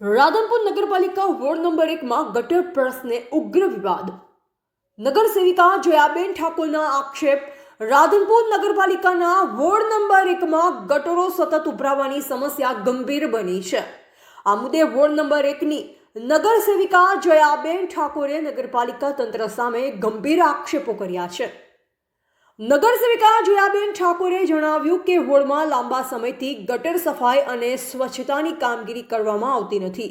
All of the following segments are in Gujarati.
રાધનપુર નગરપાલિકા વોર્ડ નંબર એકમાં ગટર પ્રશ્ને ઉગ્ર વિવાદ. નગરસેવિકા જયાબેન ઠાકોરના આક્ષેપ, રાધનપુર નગરપાલિકાના વોર્ડ નંબર એકમાં ગટરો સતત ઉભરાવાની સમસ્યા ગંભીર બની છે. આ મુદ્દે વોર્ડ નંબર એકની નગરસેવિકા જયાબેન ઠાકોરે નગરપાલિકા તંત્ર સામે ગંભીર આક્ષેપો કર્યા છે. નગરસેવિકા જયાબેન ઠાકોરે જણાવ્યું કે હોળમાં લાંબા સમયથી ગટર સફાઈ અને સ્વચ્છતાની કામગીરી કરવામાં આવતી નથી,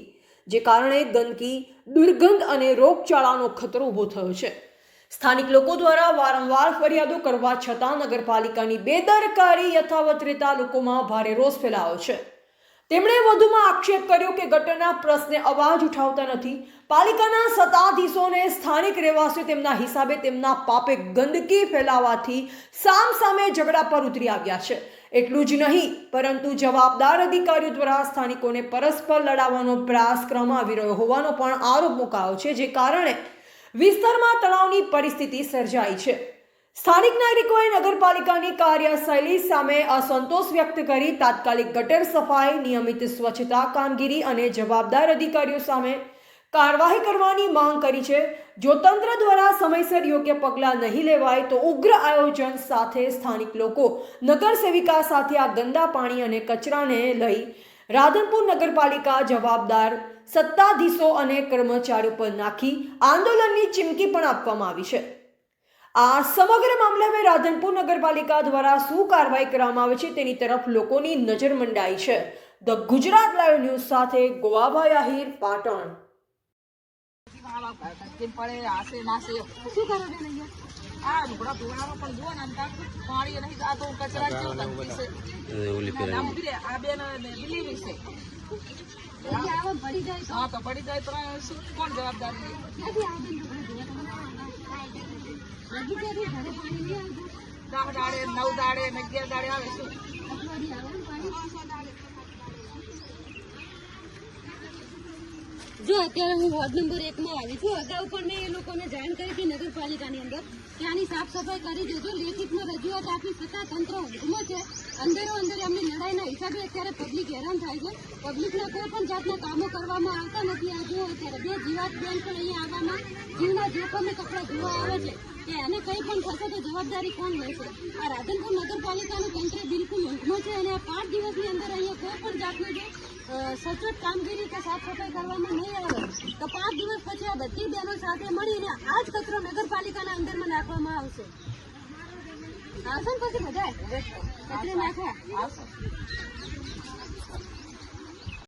જે કારણે ગંદકી, દુર્ગંધ અને રોગચાળાનો ખતરો ઊભો થયો છે. સ્થાનિક લોકો દ્વારા વારંવાર ફરિયાદો કરવા છતાં નગરપાલિકાની બેદરકારી યથાવત રહેતા લોકોમાં ભારે રોષ ફેલાયો છે. તેમણે વધુમાં આક્ષેપ કર્યો કે ગટરના પ્રશ્ને અવાજ ઉઠાવતા નથી. પાલિકાના સત્તાધીશોને સ્થાનિક રહેવાસીઓ તેમના હિસાબે તેમના પાપે ગંદકી ફેલાવવાથી સામ સામે ઝઘડા પર ઉતરી આવ્યા છે. એટલું જ નહીં, પરંતુ જવાબદાર અધિકારીઓ દ્વારા સ્થાનિકોને પરસ્પર લડાવવાનો પ્રયાસ કરવામાં આવી રહ્યો હોવાનો પણ આરોપ મુકાયો છે, જે કારણે વિસ્તારમાં તણાવની પરિસ્થિતિ સર્જાઈ છે. સ્થાનિક નાગરિકોએ નગરપાલિકાની કાર્યશૈલી સામે અસંતોષ વ્યક્ત કરી તાત્કાલિક ગટર સફાઈ, નિયમિત સ્વચ્છતા કામગીરી અને જવાબદાર અધિકારીઓ સામે કાર્યવાહી કરવાની માંગ કરી છે. જો તંત્ર દ્વારા સમયસર યોગ્ય પગલાં નહીં લેવાય તો ઉગ્ર આયોજન સાથે સ્થાનિક લોકો નગરસેવિકા સાથે આ ગંદા પાણી અને કચરાને લઈ રાધનપુર નગરપાલિકા જવાબદાર સત્તાધીશો અને કર્મચારીઓ પર નાખી આંદોલનની ચીમકી પણ આપવામાં આવી છે. આ સમગ્ર મામલે હવે રાધનપુર નગરપાલિકા દ્વારા શું કાર્યવાહી કરવામાં આવે છે તેની તરફ લોકોની નજર મંડાઈ છે. ધ ગુજરાત લાઈવ ન્યૂઝ સાથે ગોવાભાઈ આહિર પાટણ. હા તો પડી જાય તો શું કોણ જવાબદાર? દસ દાડે નવ દાડે ને અગિયાર દાડે આવે શું? જો અત્યારે હું વોર્ડ નંબર એકમાં આવી છું. અગાઉ પણ મેં એ લોકોને જાણ કરી હતી નગરપાલિકાની અંદર ત્યાંની સાફ સફાઈ કરી દેજો. લેખિતમાં રજૂઆત આપી છતાં તંત્ર ઊંઘમાં છે. અંદરો અંદર એમની લડાઈના હિસાબે અત્યારે પબ્લિક હેરાન થાય છે. પબ્લિકના કોઈ પણ જાતના કામો કરવામાં આવતા નથી. આ જુઓ અત્યારે બે જીવાત બેન પણ અહીંયા આવવામાં જીવના જોખમે કપડાં ધોવા આવે છે. કે એને કંઈ પણ થશે તો જવાબદારી કોણ લેશે? આ રાધનપુર નગરપાલિકાનું તંત્ર બિલકુલ ઊંઘમાં છે અને આ પાંચ દિવસની અંદર અહીંયા કોઈ પણ જાતનું જે સચોટ કામગીરી કે સાફ સફાઈ કરવામાં નહીં આવે. તો પાંચ દિવસ પછી આ બધી બહેનો સાથે મળીને આ જ કચરો નગરપાલિકાના અંદરમાં નાખવામાં આવશે. આસન પછી બધા એટલે નાખવા